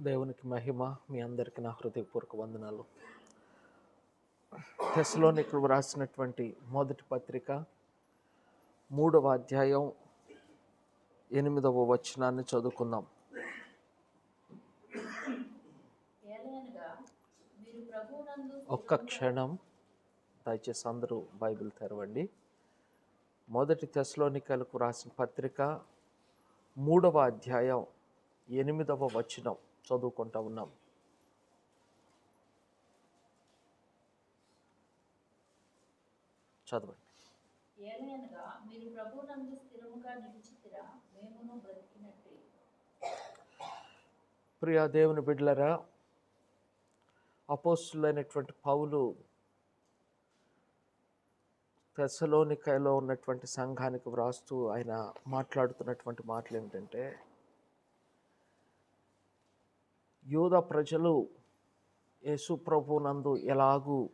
దేవునికి మహిమ మీ అందరికీ నా హృదయపూర్వక వందనాలు. తెస్లోనికులు వ్రాసినటువంటి మొదటి పత్రిక మూడవ అధ్యాయం ఎనిమిదవ వచనాన్ని చదువుకుందాం. ఒక్క క్షణం దయచేసి అందరూ బైబిల్ తెరవండి. మొదటి తెస్లోనికలకు రాసిన పత్రిక మూడవ అధ్యాయం ఎనిమిదవ వచనం. చదువుకుంటా ఉన్నాం. చదవండి. ప్రియ దేవుని బిడ్డలరా అపోస్తులైనటువంటి పౌలు తెసలోనికలో ఉన్నటువంటి సంఘానికి వ్రాస్తూ ఆయన మాట్లాడుతున్నటువంటి మాటలు ఏమిటంటే యూద ప్రజలు యేసు ప్రభునందు ఎలాగూ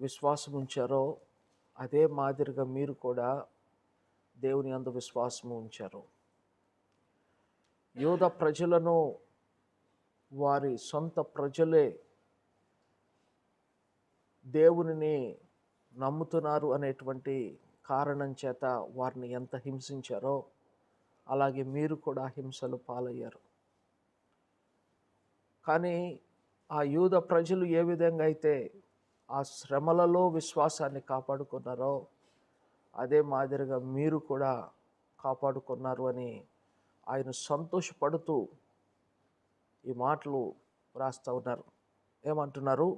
విశ్వాసం ఉంచారో అదే మాదిరిగా మీరు కూడా దేవుని అందు విశ్వాసం ఉంచారు. యూద ప్రజలను వారి సొంత ప్రజలే దేవునిని నమ్ముతున్నారు అనేటువంటి కారణం చేత వారిని ఎంత హింసించారో అలాగే మీరు కూడా హింసలు పాలయ్యారు. కానీ ఆ యూద ప్రజలు ఏ విధంగా అయితే ఆ శ్రమలలో విశ్వాసాన్ని కాపాడుకున్నారో అదే మాదిరిగా మీరు కూడా కాపాడుకున్నారు అని ఆయన సంతోషపడుతూ ఈ మాటలు రాస్తూ ఉన్నారు. ఏమంటున్నారు?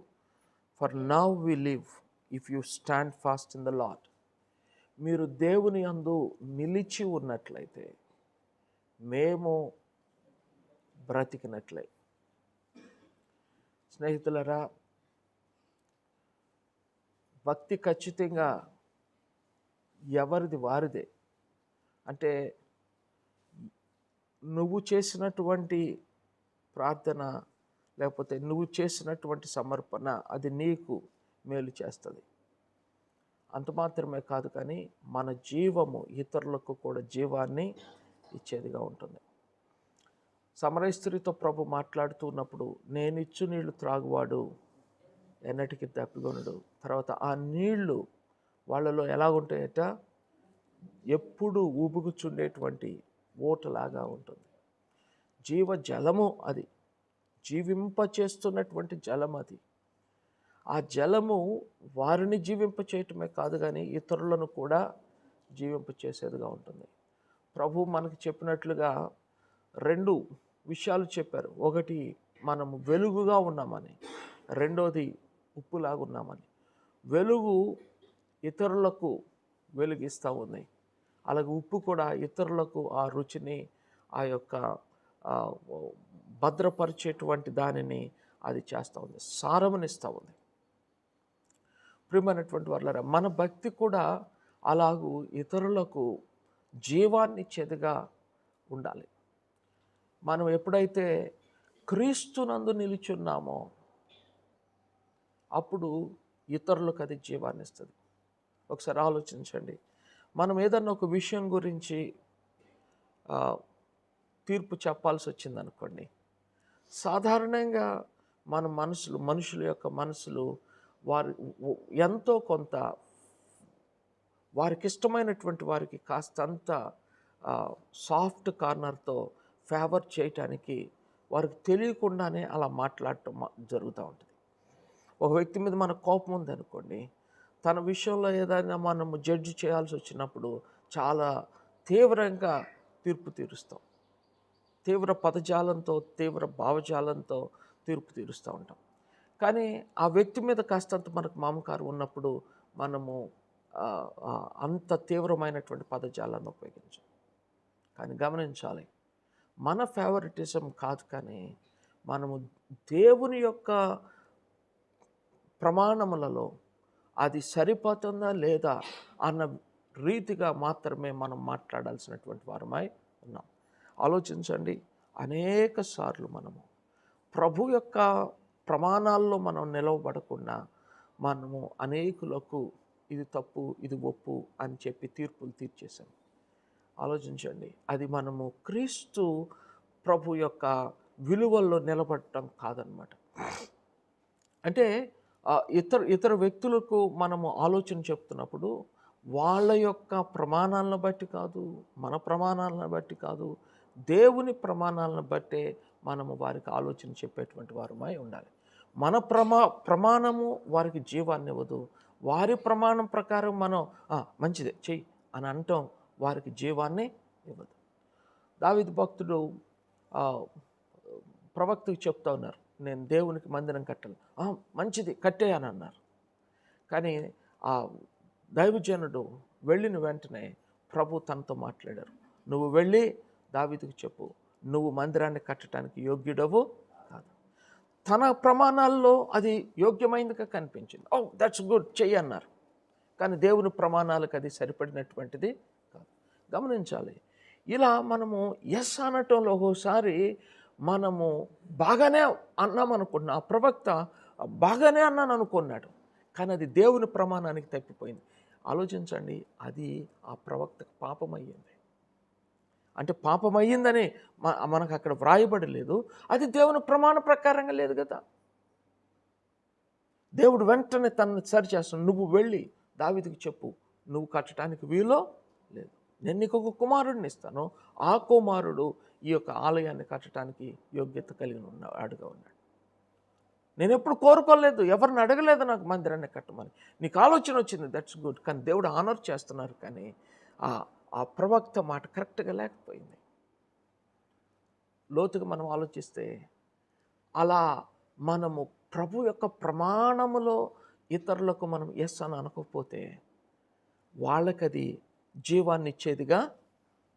For now we live if you stand fast in the Lord మీరు దేవుని అందు నిలిచి ఉన్నట్లయితే మేము బ్రతికినట్లే. స్నేహితులరా భక్తి ఖచ్చితంగా ఎవరిది వారిదే. అంటే నువ్వు చేసినటువంటి ప్రార్థన లేకపోతే నువ్వు చేసినటువంటి సమర్పణ అది నీకు మేలు చేస్తుంది. అంత మాత్రమే కాదు కానీ మన జీవము ఇతరులకు కూడా జీవాన్ని ఇచ్చేదిగా ఉంటుంది. సమరయ స్త్రీతో ప్రభు మాట్లాడుతున్నప్పుడు నేను ఇచ్చు నీళ్ళు త్రాగువాడు ఎన్నటికి తప్పికొనడు. తర్వాత ఆ నీళ్ళు వాళ్ళలో ఎలాగుంటాయట? ఎప్పుడు ఊబుగుచుండేటువంటి ఓటలాగా ఉంటుంది. జీవ జలము అది. జీవింప చేస్తున్నటువంటి జలం అది. ఆ జలము వారిని జీవింప చేయటమే కాదు కానీ ఇతరులను కూడా జీవింప చేసేదిగా ఉంటుంది. ప్రభు మనకు చెప్పినట్లుగా రెండు విషయాలు చెప్పారు. ఒకటి మనము వెలుగుగా ఉన్నామని. రెండోది ఉప్పులాగా ఉన్నామని. వెలుగు ఇతరులకు వెలుగిస్తూ ఉంది. అలాగే ఉప్పు కూడా ఇతరులకు ఆ రుచిని ఆ యొక్క భద్రపరిచేటువంటి దానిని అది చేస్తూ ఉంది. సారమునిస్తూ ఉంది. ప్రియమైనటువంటి వాళ్ళరా మన భక్తి కూడా అలాగూ ఇతరులకు జీవాన్ని చెదిగా ఉండాలి. మనం ఎప్పుడైతే క్రీస్తునందు నిలుచున్నామో అప్పుడు ఇతరులకు అది జీవాన్ని ఇస్తుంది ఒకసారి ఆలోచించండి. మనం ఏదన్నా ఒక విషయం గురించి తీర్పు చెప్పాల్సి వచ్చిందనుకోండి సాధారణంగా మన మనసులు మనుషుల యొక్క మనసులు వారి ఎంతో కొంత వారికి ఇష్టమైనటువంటి వారికి కాస్తంత సాఫ్ట్ కార్నర్తో ఫేవర్ చేయటానికి వారికి తెలియకుండానే అలా మాట్లాడటం జరుగుతూ ఉంటుంది. ఒక వ్యక్తి మీద మన కోపం ఉందనుకోండి తన విషయంలో ఏదైనా మనము జడ్జి చేయాల్సి వచ్చినప్పుడు చాలా తీవ్రంగా తీర్పు తీరుస్తాం. తీవ్ర పదజాలంతో తీవ్ర భావజాలంతో తీర్పు తీరుస్తూ ఉంటాం. కానీ ఆ వ్యక్తి మీద కాస్తంత మనకు మామకారు ఉన్నప్పుడు మనము అంత తీవ్రమైనటువంటి పదజాలాన్ని ఉపయోగించాం. కానీ గమనించాలి మన ఫేవరెటిజం కాదు కానీ మనము దేవుని యొక్క ప్రమాణములలో అది సరిపోతుందా లేదా అన్న రీతిగా మాత్రమే మనం మాట్లాడాల్సినటువంటి వారమై ఉన్నాం. ఆలోచించండి. అనేక సార్లు మనము ప్రభు యొక్క ప్రమాణాల్లో మనం నిలవబడకుండా మనము అనేకులకు ఇది తప్పు ఇది ఒప్పు అని చెప్పి తీర్పులు తీర్చేశాం. ఆలోచించండి. అది మనము క్రీస్తు ప్రభు యొక్క విలువల్లో నిలబడటం కాదనమాట. అంటే ఇతర ఇతర వ్యక్తులకు మనము ఆలోచన చెప్తున్నప్పుడు వాళ్ళ యొక్క ప్రమాణాలను బట్టి కాదు మన ప్రమాణాలను బట్టి కాదు దేవుని ప్రమాణాలను బట్టే మనము వారికి ఆలోచన చెప్పేటువంటి వారమై ఉండాలి. మన ప్రమా ప్రమాణము వారికి జీవాన్ని ఇవ్వదు. వారి ప్రమాణం ప్రకారం మనం మంచిదే చెయ్యి అని అంటాం. వారికి జీవాన్ని ఇవ్వదు. దావిద్ భక్తుడు ఆ, ప్రవక్తకి చెప్తా ఉన్నారు నేను దేవునికి మందిరం కట్టాలి మంచిది కట్టేయని అన్నారు. కానీ ఆ దైవజనుడు వెళ్ళిన వెంటనే ప్రభు తనతో మాట్లాడారు నువ్వు వెళ్ళి దావిదికి చెప్పు నువ్వు మందిరాన్ని కట్టడానికి యోగ్యుడవు కాదు. తన ప్రమాణాల్లో అది యోగ్యమైనదిగా కనిపించింది. ఓ దట్స్ గుడ్ చెయ్యి అన్నారు. కానీ దేవుని ప్రమాణాలకు అది సరిపడినటువంటిది గమనించాలి. ఇలా మనము ఎస్ అనటంలో ఒకసారి మనము బాగానే అన్నామనుకున్నా ఆ ప్రవక్త బాగానే అన్నాను అనుకున్నాడు కానీ అది దేవుని ప్రమాణానికి తప్పిపోయింది. ఆలోచించండి అది ఆ ప్రవక్తకు పాపమయ్యింది. అంటే పాపమయ్యిందని మ- మనకు అక్కడ వ్రాయబడి లేదు. అది దేవుని ప్రమాణ ప్రకారంగా లేదు కదా. దేవుడు వెంటనే తనను సరి నువ్వు వెళ్ళి దావిదికి చెప్పు. నువ్వు కట్టడానికి వీలో లేదు. నేను నీకు ఒక కుమారుడిని ఇస్తాను. ఆ కుమారుడు ఈ యొక్క ఆలయాన్ని కట్టడానికి యోగ్యత కలిగి ఉన్నాడుగా ఉన్నాడు. నేను ఎప్పుడు కోరుకోలేదు ఎవరిని అడగలేదు నాకు మందిరాన్ని కట్టమని. నీకు ఆలోచన వచ్చింది దట్స్ గుడ్ కానీ దేవుడు ఆనర్ చేస్తున్నారు కానీ ఆ ఆ ప్రవక్త మాట కరెక్ట్గా లేకపోయింది. లోతుగా మనం ఆలోచిస్తే అలా మనము ప్రభు యొక్క ప్రమాణములో ఇతరులకు మనం ఎస్ అని అనకపోతే వాళ్ళకది జీవాన్ని ఇచ్చేదిగా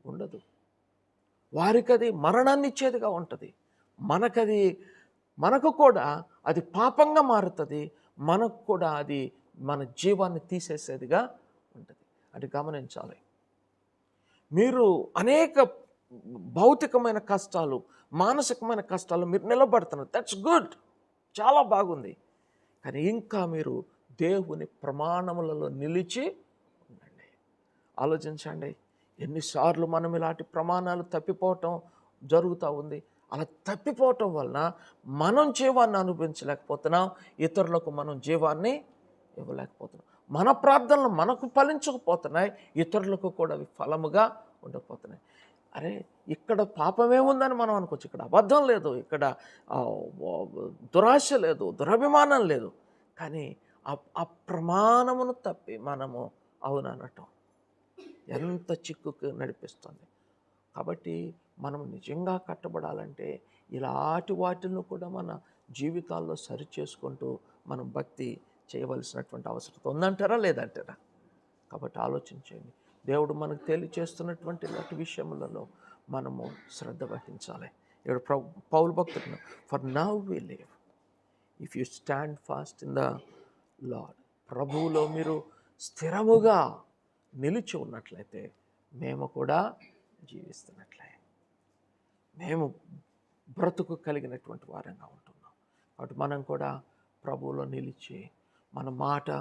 ఉండదు. వారికది మరణాన్ని ఇచ్చేదిగా ఉంటుంది. మనకది మనకు కూడా అది పాపంగా మారుతుంది. మనకు కూడా అది మన జీవాన్ని తీసేసేదిగా ఉంటుంది. అది గమనించాలి. మీరు అనేక భౌతికమైన కష్టాలు మానసికమైన కష్టాలు మీరు నిలబడుతున్నారు. దట్స్ గుడ్ చాలా బాగుంది. కానీ ఇంకా మీరు దేవుని ప్రమాణములలో నిలిచి ఆలోచించండి. ఎన్నిసార్లు మనం ఇలాంటి ప్రమాణాలు తప్పిపోవటం జరుగుతూ ఉంది. అలా తప్పిపోవటం వలన మనం జీవాన్ని అనుభవించలేకపోతున్నాం. ఇతరులకు మనం జీవాన్ని ఇవ్వలేకపోతున్నాం. మన ప్రార్థనలు మనకు ఫలించకపోతున్నాయి. ఇతరులకు కూడా అవి ఫలముగా ఉండకపోతున్నాయి. అరే ఇక్కడ పాపమే ఉందని మనం అనుకోవచ్చు. ఇక్కడ అబద్ధం లేదు. ఇక్కడ దురాశ లేదు. దురభిమానం లేదు. కానీ ఆ ఆ ప్రమాణమును తప్పి మనము అవుననటం ఎంత చిక్కుకు నడిపిస్తుంది. కాబట్టి మనం నిజంగా కట్టబడాలంటే ఇలాంటి వాటిని కూడా మన జీవితాల్లో సరి చేసుకుంటూ మనం భక్తి చేయవలసినటువంటి అవసరం ఉందంటారా లేదంటారా? కాబట్టి ఆలోచించండి. దేవుడు మనకు తెలియచేస్తున్నటువంటి ఇలాంటి విషయములలో మనము శ్రద్ధ వహించాలి. ఇక్కడ ప్రభు పౌలు భక్తుడు for now we live if you stand fast in the Lord ప్రభువులో మీరు స్థిరముగా నిలిచి ఉన్నట్లయితే మేము కూడా జీవిస్తున్నట్లే. మేము బ్రతుకు కలిగినటువంటి వారంగా ఉంటున్నాం. కాబట్టి మనం కూడా ప్రభువులో నిలిచి మన మాట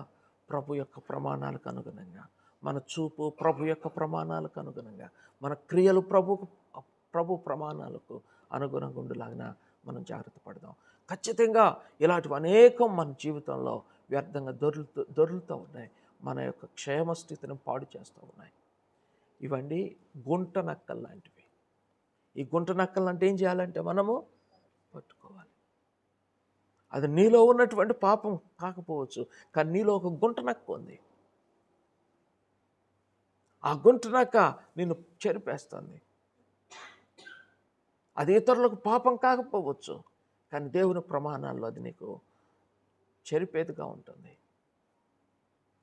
ప్రభు యొక్క ప్రమాణాలకు అనుగుణంగా మన చూపు ప్రభు యొక్క ప్రమాణాలకు అనుగుణంగా మన క్రియలు ప్రభు ప్రభు ప్రమాణాలకు అనుగుణంగా ఉండేలాగిన మనం జాగ్రత్త పడదాం. ఖచ్చితంగా ఇలాంటివి అనేకం మన జీవితంలో వ్యర్థంగా దొరులుతూ దొరులుతూ ఉన్నాయి. మన యొక్క క్షేమ స్థితిని పాడు చేస్తూ ఉన్నాయి. ఇవన్నీ గుంట నక్కలు లాంటివి. ఈ గుంట నక్కలు అంటే ఏం చేయాలంటే మనము పట్టుకోవాలి. అది నీలో ఉన్నటువంటి పాపం కాకపోవచ్చు కానీ నీలో ఒక గుంట నక్క ఉంది. ఆ గుంట నక్క నిన్ను చెరిపేస్తుంది. అది ఇతరులకు పాపం కాకపోవచ్చు కానీ దేవుని ప్రమాణాల్లో అది నీకు చెరిపేదిగా ఉంటుంది.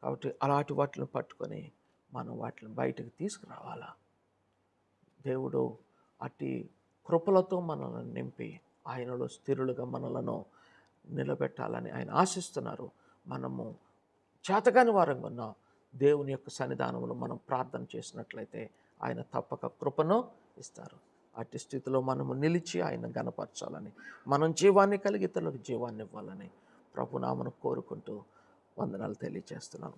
కాబట్టి అలాంటి వాటిని పట్టుకొని మనం వాటిని బయటకు తీసుకురావాలా? దేవుడు అట్టి కృపలతో మనల్ని నింపి ఆయనలో స్థిరులుగా మనలను నిలబెట్టాలని ఆయన ఆశిస్తున్నారు. మనము చేతగాని వారంగా ఉన్న దేవుని యొక్క సన్నిధానంలో మనం ప్రార్థన చేసినట్లయితే ఆయన తప్పక కృపను ఇస్తారు. అట్టి స్థితిలో మనము నిలిచి ఆయన గనపరచాలని మనం జీవాన్ని కలిగి ఇతరులకు జీవాన్ని ఇవ్వాలని ప్రభునామను కోరుకుంటూ వందనాలు తెలియజేస్తున్నాను